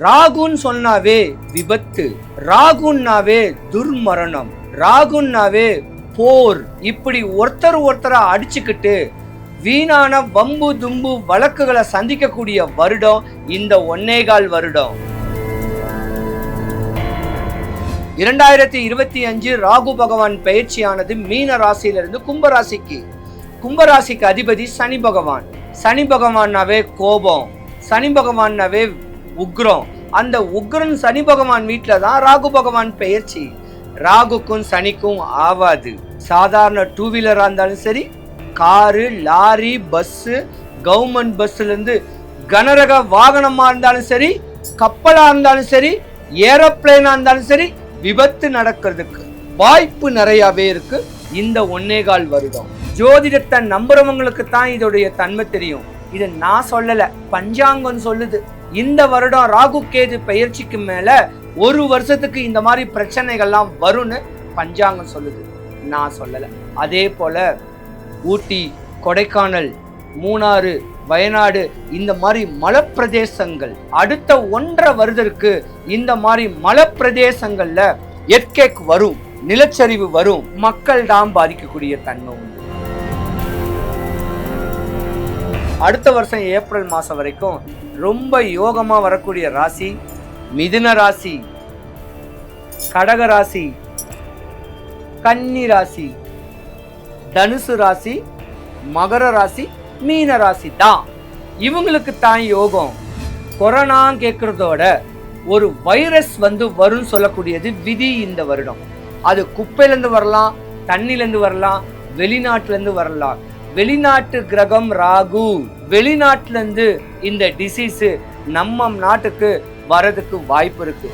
ராகுன்னு சொன்னாவே விபத்து ராகுன்னாவே துர்மரணம் ராகுன்னாவே போர். இப்படி ஒருத்தர் ஒருத்தரை அடிச்சுக்கிட்டு வீணான வம்பு தும்பு வழக்குகளை சந்திக்கக்கூடிய வருடம் இந்த ஒன்னேகால் வருடம். இரண்டாயிரத்தி இருபத்தி அஞ்சு ராகு பகவான் பயிற்சியானது மீன ராசியிலிருந்து கும்பராசிக்கு கும்பராசிக்கு அதிபதி சனி பகவான். சனி பகவான்னாவே கோபம். சனி பகவான்னாவே உக்ரம். அந்த உக்ரன் சனி பகவான் வீட்டில் தான் ராகு பகவான் பெயர்ச்சி. ராகுக்கும் சனிக்கும் ஆவாது. சாதாரண டூ வீலராக இருந்தாலும் சரி காரு லாரி பஸ்ஸு கவர்மெண்ட் பஸ்ஸுலேருந்து கனரக வாகனமாக இருந்தாலும் சரி கப்பலாக இருந்தாலும் சரி ஏரோப்ளேனாக இருந்தாலும் சரி விபத்து நடக்கிறதுக்கு வாய்ப்பு நிறையாவே இருக்கு. இந்த ஒன்னேகால் வருடம். ஜோதிடத்தை நம்புறவங்களுக்கு தான் இதோடைய தன்மை தெரியும். இது நான் சொல்லலை பஞ்சாங்கம் சொல்லுது. இந்த வருடம் ராகு கேது பயிற்சிக்கு மேல ஒரு வருஷத்துக்கு இந்த மாதிரி பிரச்சனைகள்லாம் வரும்னு பஞ்சாங்கம் சொல்லுது. நான் சொல்லல. அதே போல ஊட்டி கொடைக்கானல் மூணாறு வயநாடு இந்த மாதிரி மலைப்பிரதேசங்கள் அடுத்த ஒன்றரை வருதற்கு இந்த மாதிரி மலைப்பிரதேசங்கள்ல எர்கேக் வரும் நிலச்சரிவு வரும் மக்கள் தான் பாதிக்கக்கூடிய தன்மை அடுத்த வருஷம் ஏப்ரல் மாதம் வரைக்கும் ரொம்ப யோகமாக வரக்கூடிய ராசி மிதுன ராசி கடக ராசி கன்னி ராசி தனுசு ராசி மகர ராசி மீன ராசி தான். இவங்களுக்கு தான் யோகம். கொரோனா கேட்குறதோட ஒரு வைரஸ் வந்து வரும்னு சொல்லக்கூடியது விதி இந்த வருடம். அது குப்பையிலேருந்து வரலாம் தண்ணிலேருந்து வரலாம் வெளிநாட்டிலேருந்து வரலாம். வெளிநாட்டு கிரகம் ராகு. வெளிநாட்டிலேருந்து இந்த டிசீஸு நம்ம நாட்டுக்கு வரதுக்கு வாய்ப்பு இருக்கு.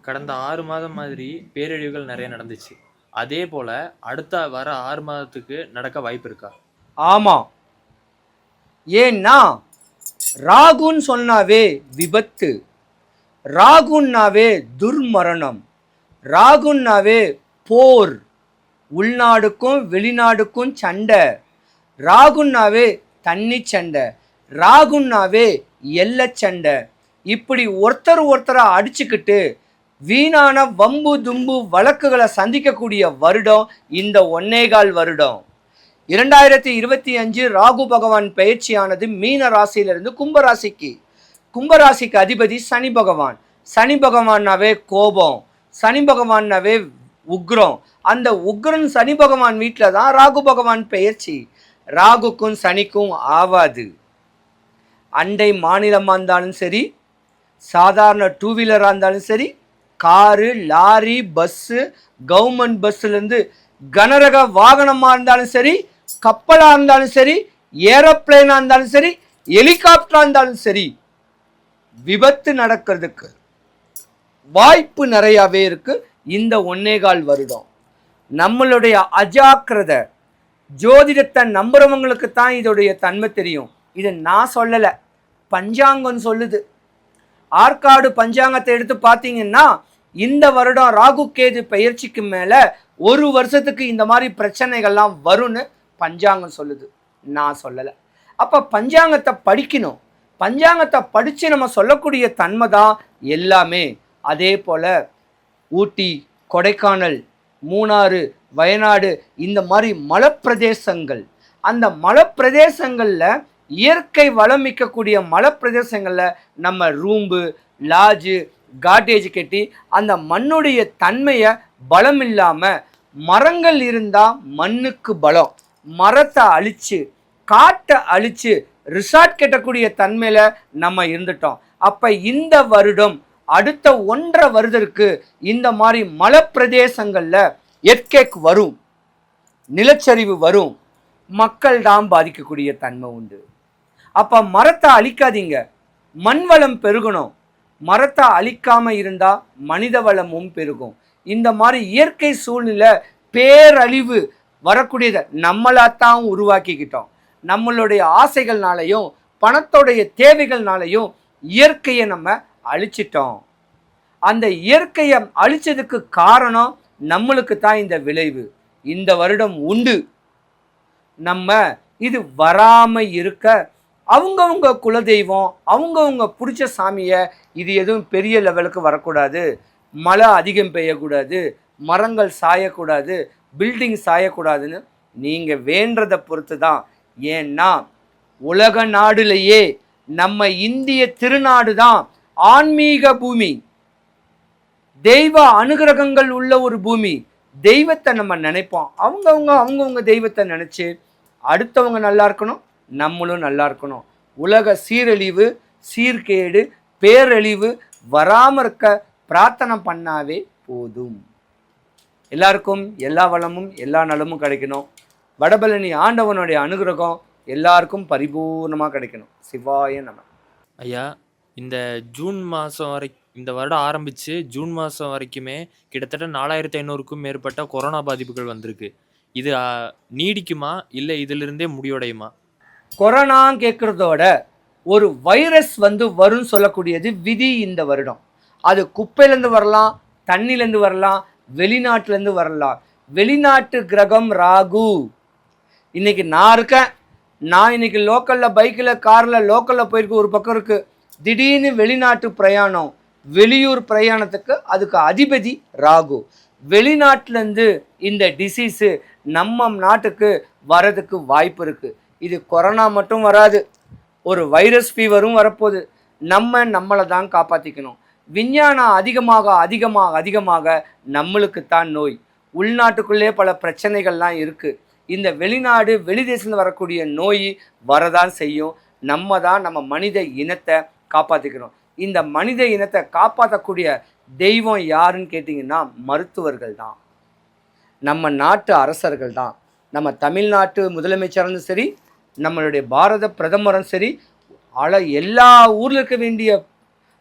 கடந்த ஆறு மாதம் மாதிரி பேரழிவுகள் நிறைய நடந்துச்சு. அதே போல அடுத்த வர ஆறு மாதத்துக்கு நடக்க வாய்ப்பு இருக்கா? ஆமா. ஏன்னா ராகுன்னு சொன்னாவே விபத்து. ராகுன்னாவே துர்மரணம். ராகுன்னாவே போர். உள்நாடுக்கும் வெளிநாடுக்கும் சண்டை. ராகுன்னாவே தண்ணி சண்டை. ராகுன்னாவே எல்லை சண்டை. இப்படி ஒருத்தர் ஒருத்தரை அடிச்சுக்கிட்டு வீணான வம்பு தும்பு வழக்குகளை சந்திக்கக்கூடிய வருடம் இந்த ஒன்னேகால் வருடம். இரண்டாயிரத்தி இருபத்தி அஞ்சு ராகு பகவான் பயிற்சியானது மீன ராசியிலிருந்து கும்பராசிக்கு கும்பராசிக்கு அதிபதி சனி பகவான். சனி பகவான்னாவே கோபம். சனி பகவான்னாவே உக்ரம். அந்த உக்ரன் சனி பகவான் வீட்டில் தான் ராகு பகவான் பெயர்ச்சி. ராகுக்கும் சனிக்கும் ஆவாது. அண்டை மாநிலமாக இருந்தாலும் சரி சாதாரண டூ வீலராக இருந்தாலும் சரி காரு லாரி பஸ்ஸு கவர்மெண்ட் பஸ்ஸுலேருந்து கனரக வாகனமாக இருந்தாலும் சரி கப்பலாக இருந்தாலும் சரி ஏரோப்ளேனாக இருந்தாலும் சரி ஹெலிகாப்டராக இருந்தாலும் சரி விபத்து நடக்கிறதுக்கு. வாய்ப்பு நிறையாவே இருக்குது இந்த ஒன்னேகால் வருடம். நம்மளுடைய அஜாக்கிரதை ஜோதிடத்தை நம்புறவங்களுக்கு தான் இதோடைய தன்மை தெரியும். இதை நான் சொல்லலை. பஞ்சாங்கம் சொல்லுது. ஆற்காடு பஞ்சாங்கத்தை எடுத்து பார்த்தீங்கன்னா இந்த வருடம் ராகு கேது பயிற்சிக்கு மேலே ஒரு வருஷத்துக்கு இந்த மாதிரி பிரச்சனைகள்லாம் வரும்னு பஞ்சாங்கம் சொல்லுது. நான் சொல்லலை. அப்போ பஞ்சாங்கத்தை படிக்கணும். பஞ்சாங்கத்தை படித்து நம்ம சொல்லக்கூடிய தன்மை தான் எல்லாமே. அதே போல் ஊட்டி கொடைக்கானல் மூணாறு வயநாடு இந்த மாதிரி மலைப்பிரதேசங்கள். அந்த மலைப்பிரதேசங்களில் இயற்கை வளம் மிக்கக்கூடிய மலைப்பிரதேசங்களில் நம்ம ரூம்பு லாட்ஜு காட்டேஜ் கட்டி அந்த மண்ணுடைய தன்மையை பலம் இல்லாமல் மரங்கள் இருந்தால் மண்ணுக்கு பலம். மரத்தை அழித்து காட்டை அழித்து ரிசார்ட் கட்டக்கூடிய தன்மையில் நம்ம இருந்துட்டோம். அப்போ இந்த வருடம் அடுத்த ஒன்றரை வருதற்கு இந்த மாதிரி மலப்பிரதேசங்களில் எர்கேக் வரும் நிலச்சரிவு வரும் மக்கள் தான் பாதிக்கக்கூடிய தன்மை உண்டு. அப்போ மரத்தை அழிக்காதீங்க. மண் வளம் பெருகணும். மரத்தை அழிக்காமல் இருந்தால் மனித வளமும் பெருகும். இந்த மாதிரி இயற்கை சூழ்நிலை பேரழிவு வரக்கூடியதை நம்மளாத்தான் உருவாக்கிக்கிட்டோம். நம்மளுடைய ஆசைகள்னாலையும் பணத்தோடைய தேவைகள்னாலையும் இயற்கையை நம்ம அழிச்சிட்டோம். அந்த இயற்கையை அழிச்சதுக்கு காரணம் நம்மளுக்கு தான் இந்த விளைவு. இந்த வருடம் உண்டு. நம்ம இது வராம இருக்க அவங்கவுங்க குலதெய்வம் அவங்கவுங்க பிடிச்ச சாமியை இது எதுவும் பெரிய லெவலுக்கு வரக்கூடாது. மழை அதிகம் பெய்யக்கூடாது. மரங்கள் சாயக்கூடாது. பில்டிங் சாயக்கூடாதுன்னு நீங்கள் வேண்டதை பொறுத்து தான். ஏன்னா உலக நாடுலேயே நம்ம இந்திய திருநாடு தான் ஆன்மீக பூமி. தெய்வ அனுகிரகங்கள் உள்ள ஒரு பூமி. தெய்வத்தை நம்ம நினைப்போம். அவங்கவுங்க அவங்கவுங்க தெய்வத்தை நினச்சி அடுத்தவங்க நல்லா இருக்கணும் நம்மளும் நல்லா இருக்கணும். உலக சீரழிவு சீர்கேடு பேரழிவு வராமல் இருக்க பிரார்த்தனை பண்ணாவே போதும். எல்லாருக்கும் எல்லா வளமும் எல்லா நலமும் கிடைக்கணும். வடபழனி ஆண்டவனுடைய அனுகிரகம் எல்லாருக்கும் பரிபூர்ணமாக கிடைக்கணும். சிவாய நம. ஐயா இந்த ஜூன் மாதம் வரை இந்த வருடம் ஆரம்பித்து ஜூன் மாதம் வரைக்குமே கிட்டத்தட்ட நாலாயிரத்தி ஐநூறுக்கும் மேற்பட்ட கொரோனா பாதிப்புகள் வந்திருக்கு. இது ஆ, நீடிக்குமா? இல்லை இதிலிருந்தே முடிவடையுமா? கொரோனான்னு கேட்குறதோட ஒரு வைரஸ் வந்து வரும்னு சொல்லக்கூடியது விதி இந்த வருடம். அது குப்பையிலேருந்து வரலாம் தண்ணியிலேருந்து வரலாம் வெளிநாட்டிலேருந்து வரலாம். வெளிநாட்டு கிரகம் ராகு. இன்னைக்கு நான் இருக்கேன். நான் இன்னைக்கு லோக்கலில் பைக்கில் காரில் லோக்கலில் போயிருக்க ஒரு பக்கம் இருக்குது திடீர்னு வெளிநாட்டு பிரயாணம் வெளியூர் பிரயாணத்துக்கு அதுக்கு அதிபதி ராகு. வெளிநாட்டிலேருந்து இந்த டிசீஸு நம்ம நாட்டுக்கு வரதுக்கு வாய்ப்பு இருக்குது இது கொரோனா மட்டும் வராது. ஒரு வைரஸ் ஃபீவரும் வரப்போகுது. நம்ம நம்மளை தான் காப்பாற்றிக்கணும் விஞ்ஞானம் அதிகமாக அதிகமாக அதிகமாக நம்மளுக்கு தான் நோய். உள்நாட்டுக்குள்ளே பல பிரச்சனைகள்லாம் இருக்குது இந்த வெளிநாடு வெளிதேசத்தில் வரக்கூடிய நோய் வரதான் செய்யும். நம்ம தான் நம்ம மனித இனத்தை காப்பாற்றிக்கணும் இந்த மனித இனத்தை காப்பாற்றக்கூடிய தெய்வம் யாருன்னு கேட்டிங்கன்னா மருத்துவர்கள் தான். நம்ம நாட்டு அரசர்கள் தான். நம்ம தமிழ்நாட்டு முதலமைச்சரும் சரி நம்மளுடைய பாரத பிரதமரும் சரி அல எல்லா ஊரில் இருக்க வேண்டிய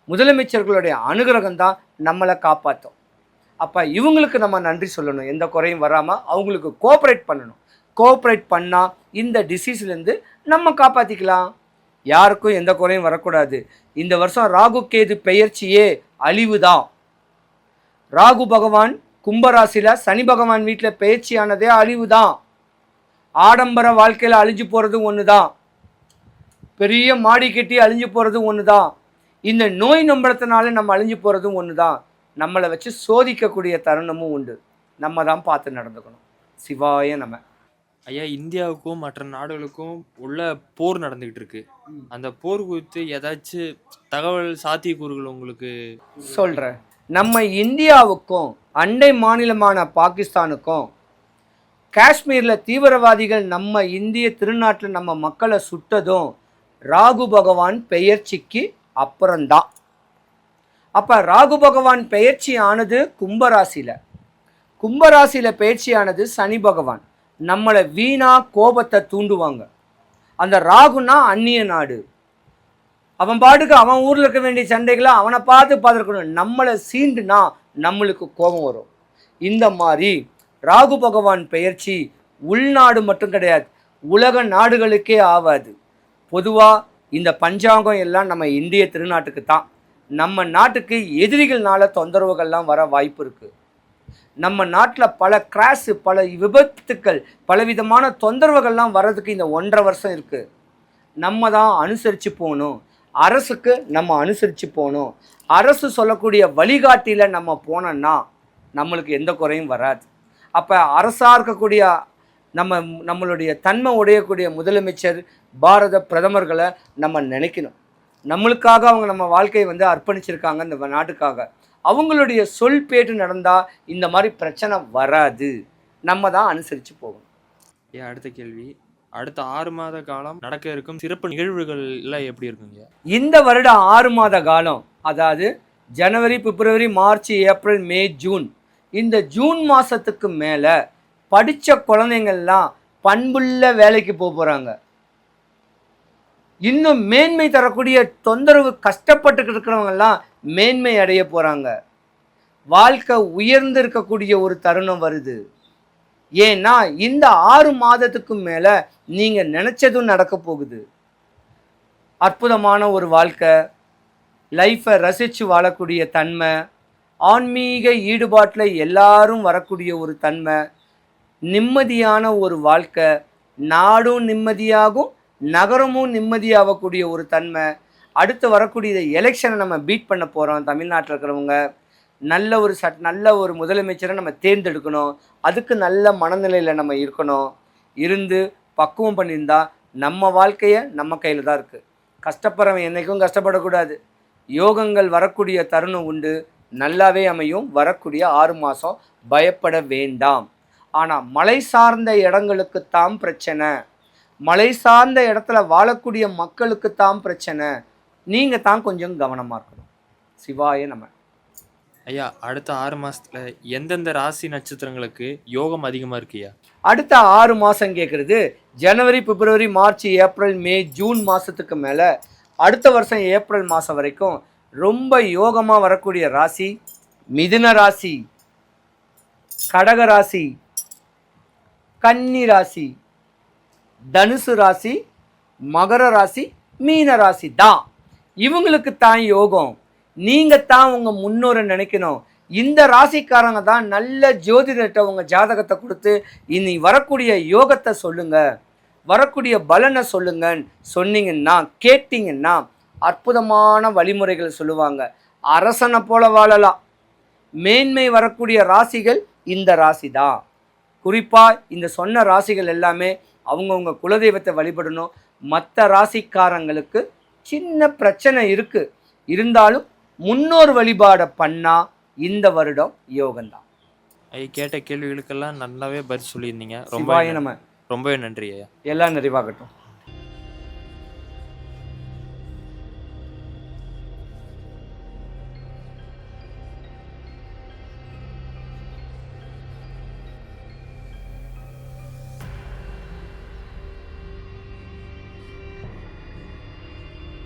முதலமைச்சர்களுடைய அனுகிரகம் தான் நம்மளை காப்பாற்றும் அப்போ இவங்களுக்கு நம்ம நன்றி சொல்லணும். எந்த குறையும் வராமல் அவங்களுக்கு கோஆப்ரேட் பண்ணணும். கோஆப்ரேட் பண்ணால் இந்த டிசீஸ்லேருந்து நம்ம காப்பாற்றிக்கலாம் யாருக்கும் எந்த குறையும் வரக்கூடாது. இந்த வருஷம் ராகு கேது பெயர்ச்சியே அழிவு தான் ராகு பகவான் கும்பராசியில் சனி பகவான் வீட்டில் பெயர்ச்சியானதே அழிவு தான் ஆடம்பர வாழ்க்கையில் அழிஞ்சு போகிறது ஒன்று தான் பெரிய மாடி கட்டி அழிஞ்சு போகிறதும் ஒன்று தான் இந்த நோய் நம்புறதுனால நம்ம அழிஞ்சு போகிறதும் ஒன்று தான் நம்மளை வச்சு சோதிக்கக்கூடிய தருணமும் உண்டு. நம்ம தான் பார்த்து நடந்துக்கணும். சிவாய நம்ம ஐயா இந்தியாவுக்கும் மற்ற நாடுகளுக்கும் உள்ள போர் நடந்துகிட்டு இருக்கு அந்த போர் குறித்து ஏதாச்சும் தகவல் சாத்தியக்கூறுகள் உங்களுக்கு சொல்கிறேன் நம்ம இந்தியாவுக்கும் அண்டை மாநிலமான பாகிஸ்தானுக்கும் காஷ்மீரில் தீவிரவாதிகள் நம்ம இந்திய திருநாட்டில் நம்ம மக்களை சுட்டதும் ராகு பகவான் பெயர்ச்சிக்கு அப்புறம்தான். அப்போ ராகு பகவான் பெயர்ச்சி ஆனது கும்பராசியில். கும்பராசியில் பெயர்ச்சியானது சனி பகவான். நம்மளை வீணா கோபத்தை தூண்டுவாங்க. அந்த ராகுனா அந்நிய நாடு. அவன் பாட்டுக்கு அவன் ஊரில் இருக்க வேண்டிய சண்டைகளை அவனை பார்த்து பார்த்துருக்கணும். நம்மளை சீண்டுனா நம்மளுக்கு கோபம் வரும். இந்த மாதிரி ராகு பகவான் பெயர்ச்சி உள்நாடு மட்டும் கிடையாது உலக நாடுகளுக்கே ஆகாது பொதுவாக இந்த பஞ்சாங்கம் எல்லாம் நம்ம இந்திய திருநாட்டுக்கு தான். நம்ம நாட்டுக்கு எதிரிகள்னால தொந்தரவுகள்லாம் வர வாய்ப்பு இருக்குது நம்ம நாட்டில் பல கிராஸு பல விபத்துக்கள் பலவிதமான தொந்தரவுகள்லாம் வர்றதுக்கு இந்த ஒன்றரை வருஷம் இருக்குது நம்ம தான் அனுசரித்து போகணும். அரசுக்கு நம்ம அனுசரித்து போகணும். அரசு சொல்லக்கூடிய வழிகாட்டியில் நம்ம போனோம்னா நம்மளுக்கு எந்த குறையும் வராது. அப்போ அரசாக இருக்கக்கூடிய நம்ம நம்மளுடைய தன்மை உடையக்கூடிய முதலமைச்சர் பாரத பிரதமர்களை நம்ம நினைக்கணும். நம்மளுக்காக அவங்க நம்ம வாழ்க்கையை வந்து அர்ப்பணிச்சிருக்காங்க இந்த நாட்டுக்காக. அவங்களுடைய சொல் பேட்டு நடந்தால் இந்த மாதிரி பிரச்சனை வராது. நம்ம தான் அனுசரித்து போகணும். ஐயா அடுத்த கேள்வி. அடுத்த ஆறு மாத காலம் நடக்க இருக்கும் சிறப்பு நிகழ்வுகள் எல்லாம் எப்படி இருக்குங்க? இந்த வருடம் ஆறு மாத காலம் அதாவது ஜனவரி பிப்ரவரி மார்ச் ஏப்ரல் மே ஜூன். இந்த ஜூன் மாதத்துக்கு மேலே படித்த குழந்தைங்கள்லாம் பண்புள்ள வேலைக்கு போக போகிறாங்க இன்னும் மேன்மை தரக்கூடிய தொந்தரவு கஷ்டப்பட்டுக்கிட்டு இருக்கிறவங்கெல்லாம் மேன்மை அடைய போகிறாங்க வாழ்க்கை உயர்ந்து இருக்கக்கூடிய ஒரு தருணம் வருது. ஏன்னா இந்த ஆறு மாதத்துக்கு மேலே நீங்கள் நினச்சதும் நடக்க போகுது. அற்புதமான ஒரு வாழ்க்கை லைஃப்பை ரசித்து வாழக்கூடிய தன்மை ஆன்மீக ஈடுபாட்டில் எல்லாரும் வரக்கூடிய ஒரு தன்மை நிம்மதியான ஒரு வாழ்க்கை நாடும் நிம்மதியாகும் நகரமும் நிம்மதியாகக்கூடிய ஒரு தன்மை அடுத்து வரக்கூடிய எலெக்ஷனை நம்ம பீட் பண்ண போகிறோம் தமிழ்நாட்டில் இருக்கிறவங்க நல்ல ஒரு சட் நல்ல ஒரு முதலமைச்சரை நம்ம தேர்ந்தெடுக்கணும். அதுக்கு நல்ல மனநிலையில் நம்ம இருக்கணும். இருந்து பக்குவம் பண்ணியிருந்தா நம்ம வாழ்க்கையை நம்ம கையில் தான் இருக்குது கஷ்டப்படுறவன் என்றைக்கும் கஷ்டப்படக்கூடாது. யோகங்கள் வரக்கூடிய தருணம் உண்டு. நல்லாவே அமையும். வரக்கூடிய ஆறு மாதம் பயப்பட வேண்டாம். ஆனால் மலை சார்ந்த இடங்களுக்குத்தான் பிரச்சனை. மலை சார்ந்த இடத்துல வாழக்கூடிய மக்களுக்குத்தான் பிரச்சனை. நீங்கள் தான் கொஞ்சம் கவனமாக இருக்கணும். சிவாய நம்ம ஐயா அடுத்த ஆறு மாசத்துல எந்தெந்த ராசி நட்சத்திரங்களுக்கு யோகம் அதிகமா இருக்குயா? அடுத்த ஆறு மாதம் கேட்குறது ஜனவரி பிப்ரவரி மார்ச் ஏப்ரல் மே ஜூன் மாதத்துக்கு மேலே அடுத்த வருஷம் ஏப்ரல் மாதம் வரைக்கும் ரொம்ப யோகமாக வரக்கூடிய ராசி மிதுன ராசி கடக ராசி கன்னி ராசி தனுசு ராசி மகர ராசி மீன ராசி தான். இவங்களுக்கு தான் யோகம். நீங்கள் தான் உங்கள் முன்னோரை நினைக்கணும். இந்த ராசிக்காரங்க தான் நல்ல ஜோதிடர்கிட்ட உங்கள் ஜாதகத்தை கொடுத்து இனி வரக்கூடிய யோகத்தை சொல்லுங்க. வரக்கூடிய பலனை சொல்லுங்கன்னு சொன்னீங்கன்னா கேட்டிங்கன்னா அற்புதமான வழிமுறைகளை சொல்லுவாங்க. அரசனை போல வாழலாம். மேன்மை வரக்கூடிய ராசிகள் இந்த ராசி தான் குறிப்பாக இந்த சொன்ன ராசிகள் எல்லாமே அவங்கவுங்க குலதெய்வத்தை வழிபடணும். மற்ற ராசிக்காரங்களுக்கு சின்ன பிரச்சனை இருக்குது இருந்தாலும் முன்னோர் வழிபாடை பண்ணால் இந்த வருடம் யோகம்தான். ஐயா கேட்ட கேள்விகளுக்கெல்லாம் நல்லாவே பதில் சொல்லியிருந்தீங்க. ரொம்ப நம்ம ரொம்பவே நன்றி ஐயா. எல்லாம் நிறைவாகட்டும்.